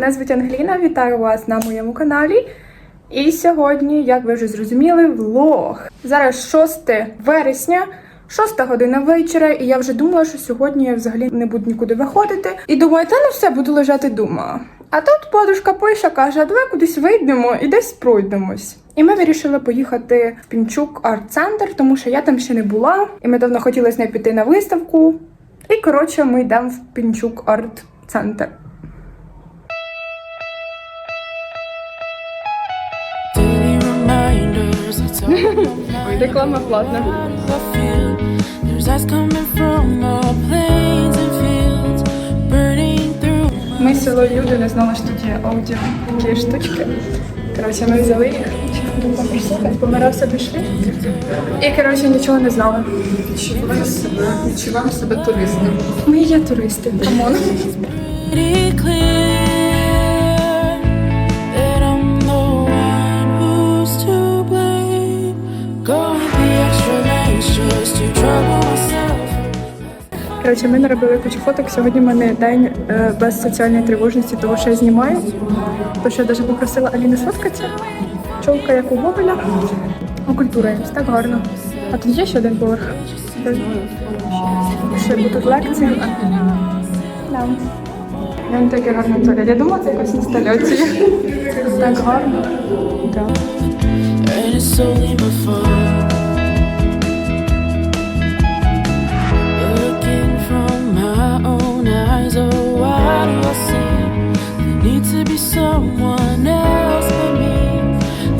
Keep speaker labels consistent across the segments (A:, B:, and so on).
A: мене звуть Ангеліна. Вітаю вас на моєму каналі. І сьогодні, як ви вже зрозуміли, влог. Зараз 6 вересня, 6 година вечора, і я вже думала, що сьогодні я взагалі не буду нікуди виходити. І думаю, та ну все, буду лежати вдома. А тут подружка пише, каже, «А давай кудись вийдемо і десь пройдемось. І ми вирішили поїхати в Пінчук арт-центр, тому що я там ще не була, і ми давно хотіли з нею піти на виставку. І коротше, ми йдемо в Пінчук арт-центр.
B: Through my
A: Ми село люди не знали, що тут є аудіо такі штучки. Коротше, ми взяли їх, раз пішли. І коротше нічого не знали.
C: Відчуваю себе, себе туристом.
A: Ми є туристи. Камон. Коротше, ми наробили кучу фоток. Сьогодні в мене день е, без соціальної тривожності, тому що я знімаю. То що я навіть попросила Аліни сфоткатися. Чолка, як у Гоголя. О, культура так гарно. А тут є ще один поверх. Ще будуть лекції. Да. Він такий гарний туалет. Я думала, це якась інсталяція. Так гарно. Да.
B: Eyes, why do I see there need to be someone else but me?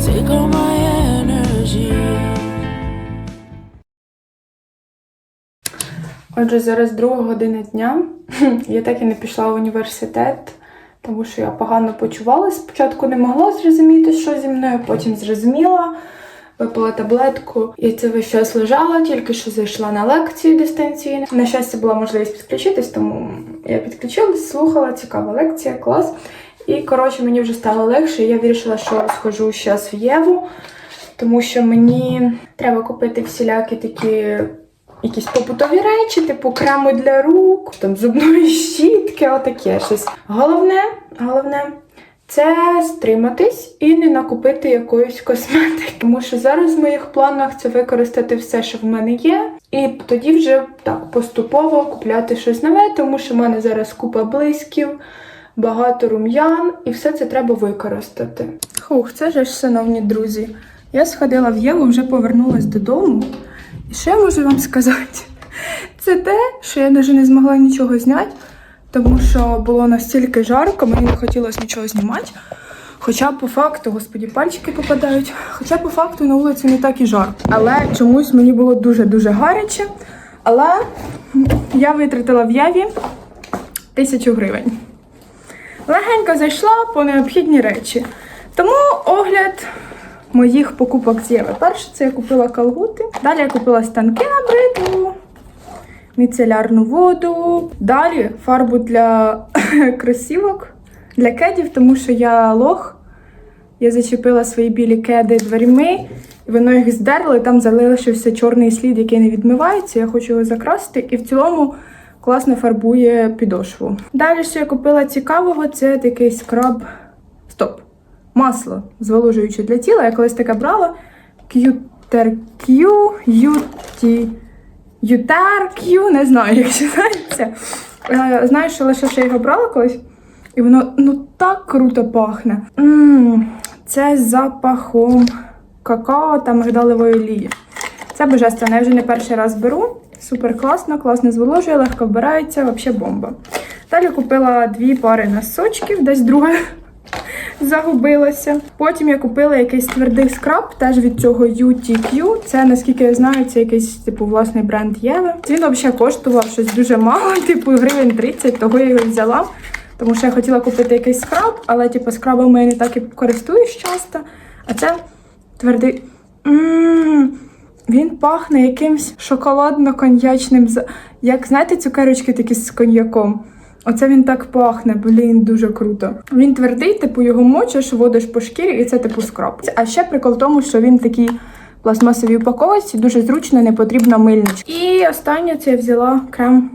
B: Take all my energy.
A: Отже, зараз друга година дня. Я так і не пішла в університет, тому що я погано почувалася. Спочатку не могла зрозуміти, що зі мною, потім зрозуміла. Випила таблетку, і це весь час лежала, тільки що зайшла на лекцію дистанційну. На щастя, була можливість підключитись, тому я підключилась, слухала, цікава лекція, клас. І коротше, мені вже стало легше. Я вирішила, що схожу зараз в Єву, тому що мені треба купити всілякі такі якісь побутові речі, типу крему для рук, там зубної щітки, отаке щось. Головне, головне. Це стриматись і не накупити якоїсь косметики. Тому що зараз в моїх планах це використати все, що в мене є, і тоді вже так поступово купляти щось нове, тому що в мене зараз купа блисків, багато рум'ян, і все це треба використати. Хух, це ж, шановні друзі. Я сходила в Єву, вже повернулась додому. І що я можу вам сказати? Це те, що я навіть не змогла нічого зняти, тому що було настільки жарко, мені не хотілося нічого знімати. Хоча по факту, господі, пальчики попадають. Хоча по факту на вулиці не так і жарко. Але чомусь мені було дуже-дуже гаряче. Але я витратила в Яві тисячу гривень. Легенько зайшла по необхідні речі. Тому огляд моїх покупок з Єви. Перше, це я купила калгути. Далі я купила станки на бритву, міцелярну воду. Далі фарбу для кросівок, для кедів, тому що я лох. Я зачепила свої білі кеди дверми, воно їх здерло, і там залишився чорний слід, який не відмивається. Я хочу його закрасити. І в цілому класно фарбує підошву. Далі, що я купила цікавого, це такий скраб. Стоп! Масло зволожуюче для тіла. Я колись таке брала. QTRQ, UT, UTRQ, не знаю, як читається. Е, Знаю, що лише я його брала колись. І воно ну так круто пахне. м це з запахом какао та мигдалевої олії. Це божественно, я вже не перший раз беру. Супер класно, класно зволожує, легко вбирається, взагалі бомба. Далі купила дві пари носочків, десь друга загубилася. Потім я купила якийсь твердий скраб, теж від цього UTQ. Це, наскільки я знаю, це якийсь типу власний бренд Єви. Він взагалі коштував щось дуже мало, типу гривень 30, того я його взяла. Тому що я хотіла купити якийсь скраб, але типу скрабами я не так і користуюсь часто. А це твердий. М, Він пахне якимсь шоколадно-коньячним. Як знаєте, цукерочки такі з коньяком. Оце він так пахне, блін, дуже круто. Він твердий, типу його мочиш, водиш по шкірі, і це типу скраб. А ще прикол в тому, що він такий пластмасовій упаковці, дуже зручно, не потрібна мильничка. І останнє це я взяла крем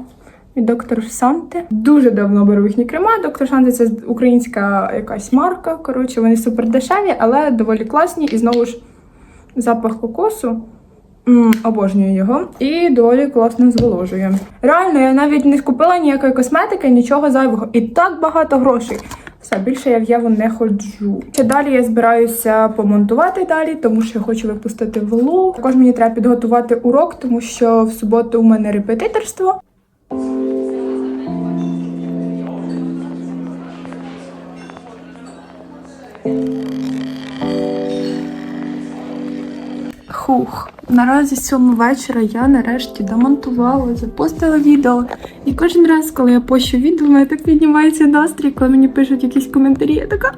A: від доктор Санти. Дуже давно беру їхні крема. Доктор Санти це українська якась марка. Коротше, вони супер дешеві, але доволі класні. І знову ж запах кокосу. Обожнюю його і доволі класно зволожує. Реально, я навіть не скупила ніякої косметики, нічого зайвого. І так багато грошей. Все, більше я в Єву не ходжу. Ще далі я збираюся помонтувати далі, тому що я хочу випустити влог. Також мені треба підготувати урок, тому що в суботу у мене репетиторство. Хух, наразі сьому вечора я нарешті домонтувала, запостила відео. І кожен раз, коли я пощу відео, мене так піднімається настрій, коли мені пишуть якісь коментарі, я така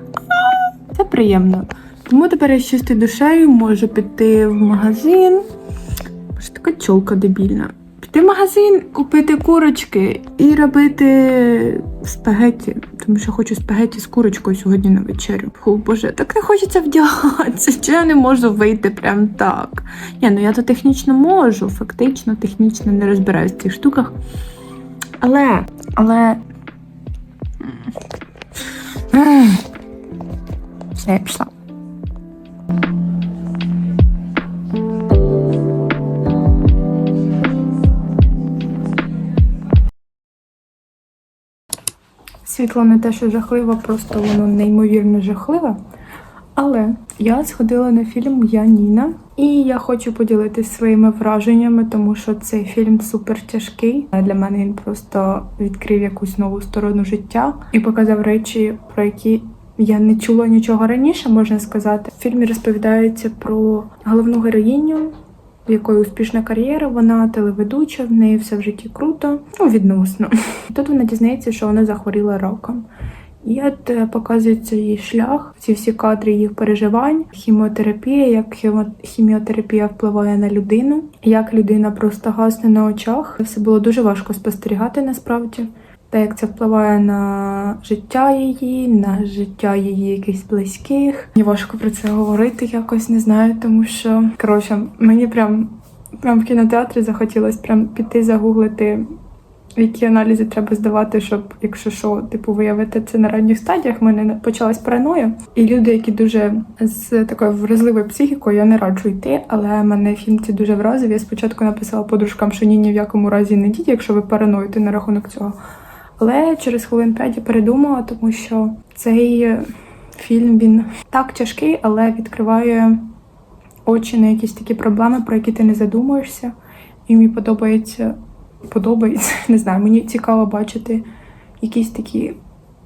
A: це приємно. Тому тепер я з чистою душею можу піти в магазин. Боже, така чолка дебільна. Піти в магазин, купити курочки і робити спагетті, тому що хочу спагетті з курочкою сьогодні на вечерю. Фу, боже, так не хочеться вдягатися. Чи я не можу вийти прям так? Ні, ну я то технічно можу, фактично, технічно не розбираюсь в цих штуках. Але, але. Все, я пішла. Світло не те, що жахливо, просто воно неймовірно жахливе. Але я сходила на фільм Я Ніна, і я хочу поділитися своїми враженнями, тому що цей фільм супер тяжкий. Для мене він просто відкрив якусь нову сторону життя і показав речі, про які я не чула нічого раніше, можна сказати. В фільмі розповідається про головну героїню, в якої успішна кар'єра, вона телеведуча, в неї все в житті круто, ну відносно. Тут вона дізнається, що вона захворіла раком. І от е, показується її шлях, ці всі кадри їх переживань, хіміотерапія, як хіміотерапія впливає на людину, як людина просто гасне на очах. Все було дуже важко спостерігати насправді. Та як це впливає на життя її, на життя її якихось близьких. Мені важко про це говорити, якось не знаю, тому що коротше, мені прям, прям в кінотеатрі захотілося прям піти загуглити які аналізи треба здавати, щоб, якщо що, типу, виявити це на ранніх стадіях. В мене почалась параноя. І люди, які дуже з такою вразливою психікою, я не раджу йти, але мене фільм ці дуже вразив. Я спочатку написала подружкам, що ні, ні в якому разі не йдіть, якщо ви паранойте на рахунок цього. Але через хвилин п'ять я передумала, тому що цей е, фільм він так тяжкий, але відкриває очі на якісь такі проблеми, про які ти не задумуєшся. І мені подобається подобається. Не знаю, мені цікаво бачити якісь такі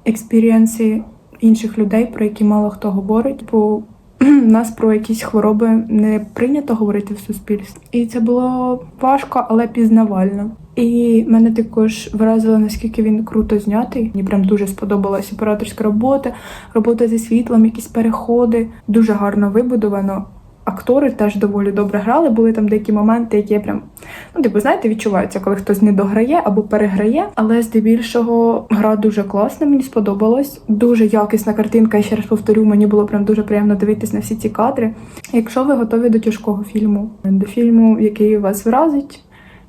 A: експірієнси інших людей, про які мало хто говорить. Бо нас про якісь хвороби не прийнято говорити в суспільстві. І це було важко, але пізнавально. І мене також вразило, наскільки він круто знятий. Мені прям дуже сподобалась операторська робота, робота зі світлом, якісь переходи. Дуже гарно вибудовано. Актори теж доволі добре грали. Були там деякі моменти, які прям ну, типу, знаєте, відчуваються, коли хтось не дограє або переграє. Але здебільшого гра дуже класна, мені сподобалось. Дуже якісна картинка. Я ще раз повторю, мені було прям дуже приємно дивитись на всі ці кадри. Якщо ви готові до тяжкого фільму, до фільму, який вас вразить.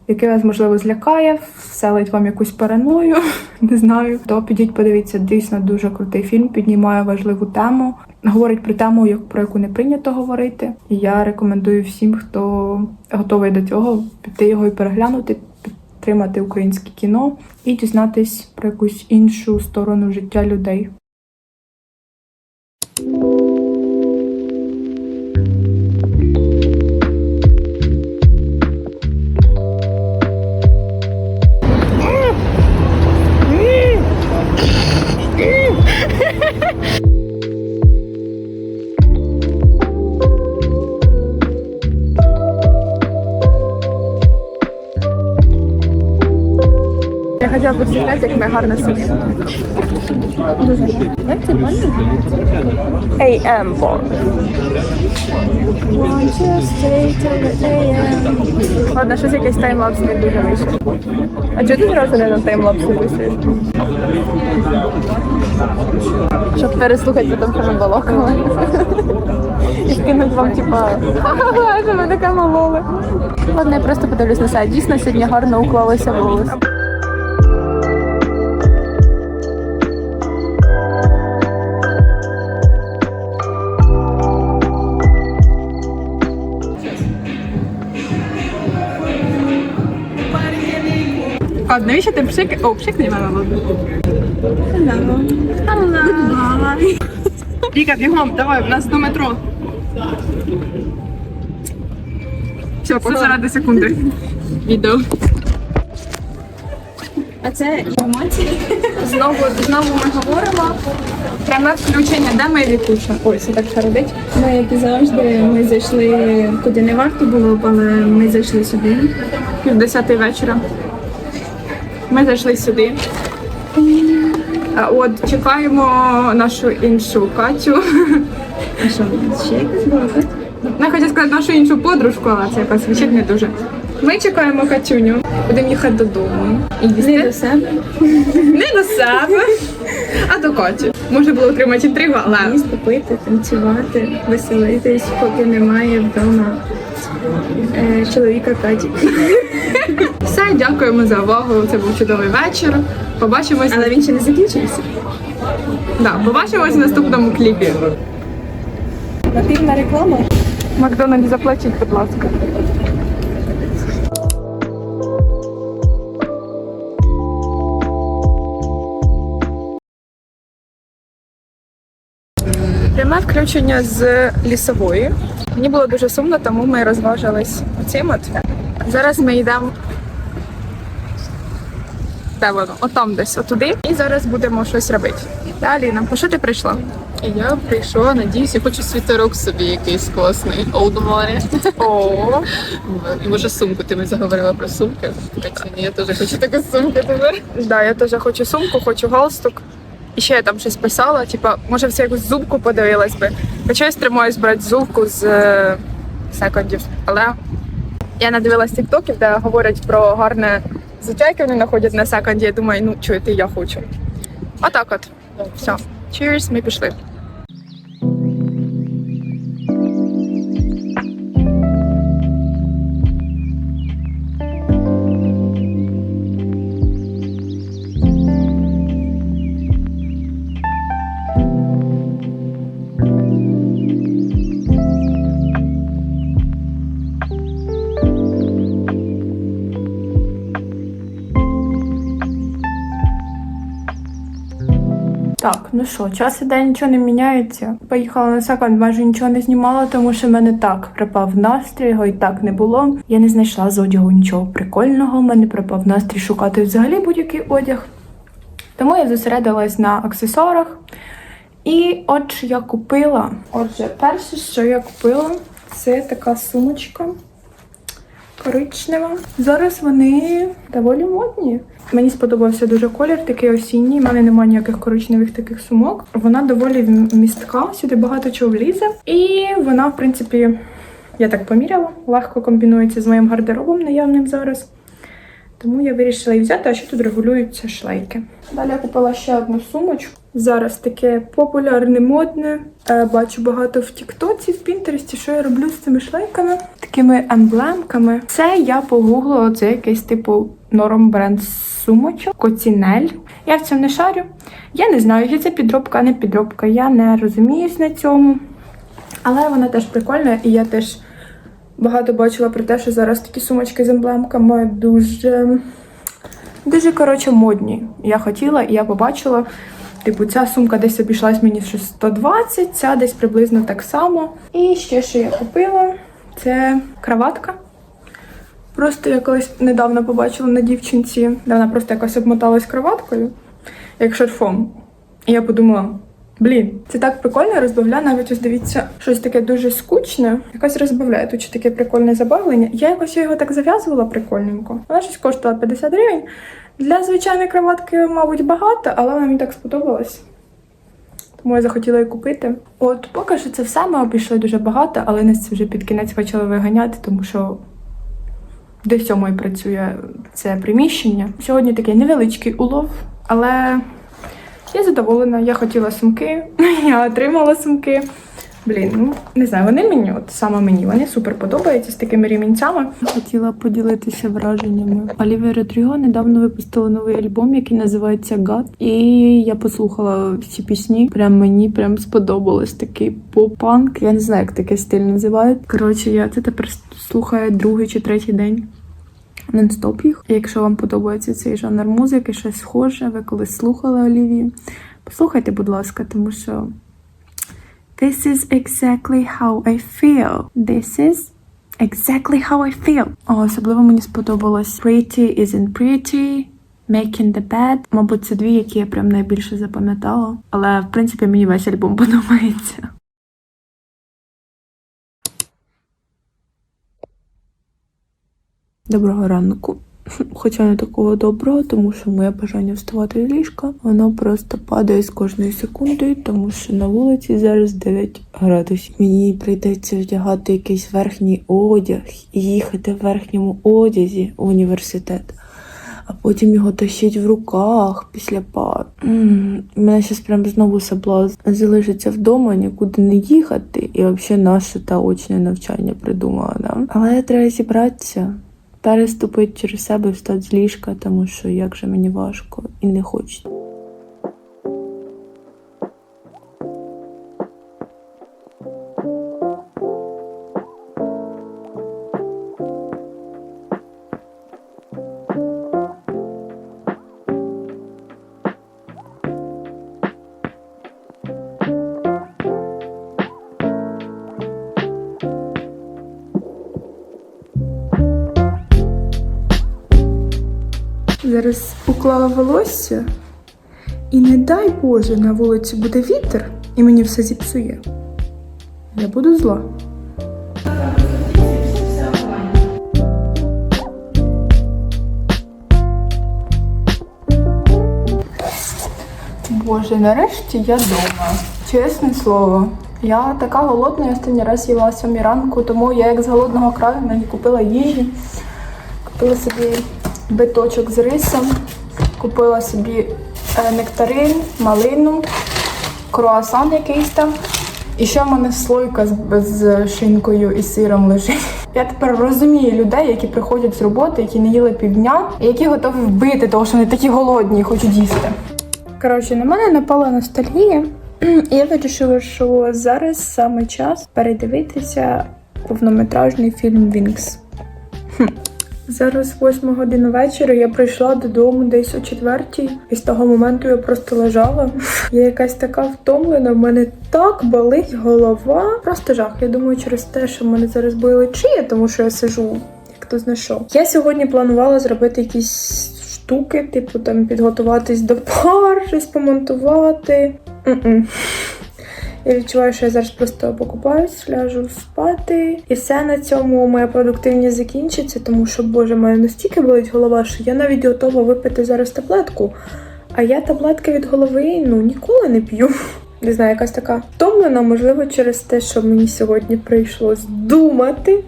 A: Який вас можливо злякає, вселить вам якусь параною, не знаю. То підіть, подивіться, дійсно дуже крутий фільм, піднімає важливу тему, говорить про тему, як- про яку не прийнято говорити. І я рекомендую всім, хто готовий до цього, піти його і переглянути, підтримати українське кіно і дізнатись про якусь іншу сторону життя людей. Я хотіла посмотрети, як ми гарно сидимо. Як це Bar. Ладно, щось якийсь таймлапс не дуже вийшло. А чого ти зразу не на таймлапсі висиш? Щоб переслухати потім, що ми. І скинуть вам, типа, ха-ха-ха, що ми таке мололи. Ладно, я просто подивлюсь на сайт. Дійсно, сьогодні гарно уклалося волосся. Кот, навіщо ти пшик? О, пшикни мене. Віка, бігом, давай, в нас до метро. Все, заради секунди. Відео.
D: А це емоції.
A: Знову, знову ми говоримо. Пряме включення, де ми Вікуша? Ой, це так шародить.
D: Ну, як і завжди, ми зайшли куди не варто було, але ми зайшли сюди.
A: Пів десятої вечора. Ми зайшли сюди. От чекаємо нашу іншу Катю.
D: А що, ще якась була?
A: Не хочу сказати нашу іншу подружку, але це якось звучить не дуже. Ми чекаємо Катюню. Будемо їхати додому. І
D: Не до себе.
A: не до себе, а до Каті. Може було отримати інтригу, але
D: Їсти, пити, танцювати, веселитись, поки немає вдома е, чоловіка Каті.
A: Все. Дякуємо за увагу. Це був чудовий вечір. Побачимось.
D: Але він ще не закінчився.
A: Да, побачимось в наступному кліпі.
D: Нативна реклама.
A: Макдональдс заплатіть, будь ласка. Пряме включення з лісової. Мені було дуже сумно, тому ми розважились оцим от. Зараз ми йдемо. Де воно? Отам десь, отуди. І зараз будемо щось робити. Далі нам, по що ти прийшла?
C: Я прийшла, надіюсь, я хочу світерок собі якийсь класний. Old
A: О,
C: І може сумку, ти мені заговорила про сумки. Хоча я теж хочу таку сумку тепер.
A: Да, я теж хочу сумку, хочу галстук. І ще я там щось писала, типа, може все якусь зубку подивилась би. Хоча я стримуюсь брати зубку з е, секондів. Але я надивилась тіктоків, де говорять про гарне яке вони знаходять на секонді. Я думаю, ну чуєте, я хочу. Отак от. Все. Cheers, ми пішли. Ну що, час іде, нічого не міняється. Поїхала на секонд, майже нічого не знімала, тому що в мене так припав настрій, його і так не було. Я не знайшла з одягу нічого прикольного. У мене припав настрій шукати взагалі будь-який одяг. Тому я зосередилась на аксесуарах. І отже, я купила. Отже, перше, що я купила, це така сумочка коричнева. Зараз вони доволі модні. Мені сподобався дуже колір, такий осінній. У мене немає ніяких коричневих таких сумок. Вона доволі містка, сюди багато чого влізе. І вона, в принципі, я так поміряла, легко комбінується з моїм гардеробом наявним зараз. Тому я вирішила її взяти, а ще тут регулюються шлейки. Далі я купила ще одну сумочку. Зараз таке популярне, модне. Е, Бачу багато в Тіктоці, в Пінтересті, що я роблю з цими шлейками, такими емблемками. Це я погуглила, це якийсь типу норм бренд сумочок, коцінель. Я в цьому не шарю. Я не знаю, чи це підробка, а не підробка. Я не розуміюсь на цьому. Але вона теж прикольна, і я теж багато бачила про те, що зараз такі сумочки з емблемками дуже, дуже коротше модні. Я хотіла і я побачила. Типу, ця сумка десь обійшлась мені щось 120, ця десь приблизно так само. І ще що я купила, це краватка. Просто я колись недавно побачила на дівчинці, де вона просто якось обмоталась краваткою, як шарфом. І я подумала: блін, це так прикольно, розбавляє навіть ось дивіться, щось таке дуже скучне. Якось розбавляє тут ще таке прикольне забавлення. Я якось його так зав'язувала прикольненько. Вона щось коштувала 50 гривень. Для звичайної краватки, мабуть, багато, але вона мені так сподобалась. Тому я захотіла її купити. От поки що це все. Ми обійшли дуже багато, але нас вже під кінець почали виганяти, тому що до сьомої працює це приміщення. Сьогодні такий невеличкий улов, але я задоволена. Я хотіла сумки, я отримала сумки. Блін, ну не знаю, вони мені, от саме мені, вони супер подобаються з такими ремінцями. Хотіла поділитися враженнями. Олівія Родріго недавно випустила новий альбом, який називається Гад. І я послухала всі пісні. Прям мені прям сподобалось такий поп-панк. Я не знаю, як такий стиль називають. Коротше, я це тепер слухаю другий чи третій день. Нон-стоп їх. Якщо вам подобається цей жанр музики, щось схоже, ви колись слухали Олівію, послухайте, будь ласка, тому що This is exactly how I feel. This is exactly how I feel. О, особливо мені сподобалось Pretty isn't pretty. Making the bed. Мабуть, це дві, які я прям найбільше запам'ятала. Але в принципі мені весь альбом подобається. Доброго ранку. Хоча не такого доброго, тому що моє бажання вставати з ліжка, воно просто падає з кожною секундою, тому що на вулиці зараз 9 градусів. Мені прийдеться вдягати якийсь верхній одяг і їхати в верхньому одязі в університет, а потім його тащить в руках після пар. Мене зараз прям знову соблазн залишиться вдома, нікуди не їхати, і взагалі наше та очне навчання придумала. Да? Але треба зібратися переступити через себе, встати з ліжка, тому що як же мені важко і не хочеться. Уклала волосся, і не дай Боже, на вулиці буде вітер, і мені все зіпсує. Я буду зла. Боже, нарешті я вдома. Чесне слово. Я така голодна, я останній раз їла сьомій ранку, тому я як з голодного краю мені купила їжі. Купила собі биточок з рисом, купила собі е, нектарин, малину, круасан якийсь там. І ще в мене слойка з, шинкою і сиром лежить. Я тепер розумію людей, які приходять з роботи, які не їли півдня, і які готові вбити, тому що вони такі голодні і хочуть їсти. Коротше, на мене напала ностальгія, і я вирішила, що зараз саме час передивитися повнометражний фільм Вінкс. Зараз 8 година вечора. Я прийшла додому десь о четвертій, і з того моменту я просто лежала. Я якась така втомлена. В мене так болить голова. Просто жах. Я думаю, через те, що в мене зараз болить шия, тому що я сижу. Як то знайшов. Я сьогодні планувала зробити якісь штуки, типу там підготуватись до пар, щось помонтувати. М-м. Я відчуваю, що я зараз просто покупаюсь, ляжу спати. І все на цьому моя продуктивність закінчиться, тому що, боже, мене настільки болить голова, що я навіть готова випити зараз таблетку. А я таблетки від голови ну ніколи не п'ю. Не знаю, якась така втомлена, можливо, через те, що мені сьогодні прийшлось думати.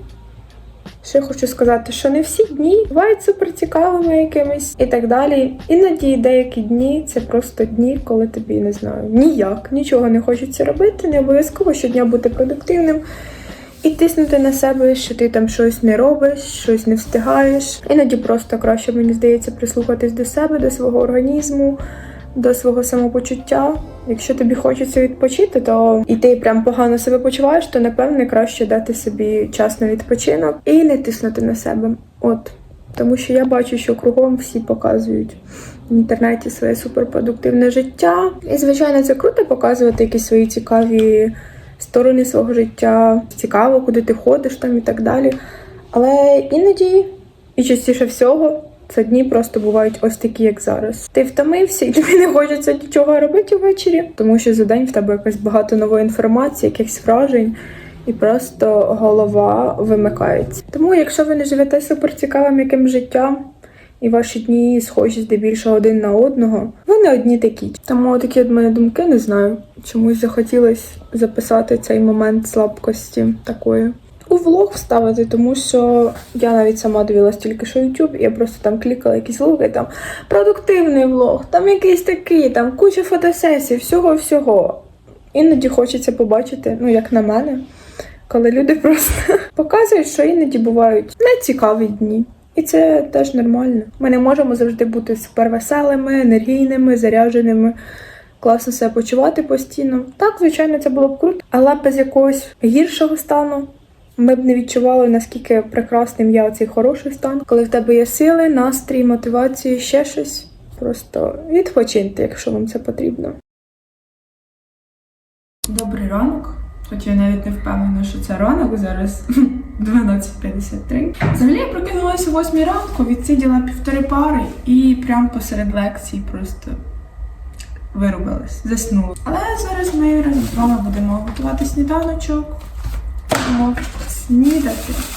A: Ще хочу сказати, що не всі дні бувають супер цікавими якимись і так далі. Іноді деякі дні це просто дні, коли тобі не знаю ніяк, нічого не хочеться робити, не обов'язково щодня бути продуктивним і тиснути на себе, що ти там щось не робиш, щось не встигаєш. Іноді просто краще, мені здається, прислухатись до себе, до свого організму. До свого самопочуття. Якщо тобі хочеться відпочити, то і ти прям погано себе почуваєш, то напевне краще дати собі час на відпочинок і не тиснути на себе. От тому що я бачу, що кругом всі показують в інтернеті своє суперпродуктивне життя. І звичайно, це круто показувати якісь свої цікаві сторони свого життя. Цікаво, куди ти ходиш там і так далі. Але іноді і частіше всього. Це дні просто бувають ось такі, як зараз. Ти втомився, і тобі не хочеться нічого робити ввечері, тому що за день в тебе якось багато нової інформації, якихось вражень, і просто голова вимикається. Тому, якщо ви не живете суперцікавим яким життям, і ваші дні схожі здебільшого один на одного, ви не одні такі. Тому такі від мене думки не знаю. Чомусь захотілося записати цей момент слабкості такої у влог вставити, тому що я навіть сама дивилась тільки що YouTube, я просто там клікала якісь влоги, там продуктивний влог, там якийсь такий, там куча фотосесій, всього-всього. Іноді хочеться побачити, ну як на мене, коли люди просто показують, що іноді бувають нецікаві дні. І це теж нормально. Ми не можемо завжди бути супервеселими, енергійними, зарядженими, класно себе почувати постійно. Так, звичайно, це було б круто, але без якогось гіршого стану
D: Ми б не відчували, наскільки прекрасним є цей хороший стан, коли в тебе є сили, настрій, мотивація, ще щось. Просто відпочиньте, якщо вам це потрібно.
A: Добрий ранок. Хоч я навіть не впевнена, що це ранок зараз 12.53. Взагалі я прокинулася о 8 ранку, відсиділа півтори пари і прямо посеред лекції просто вирубилась, заснула. Але зараз ми разом з вами будемо готувати сніданочок. です
E: ねだって。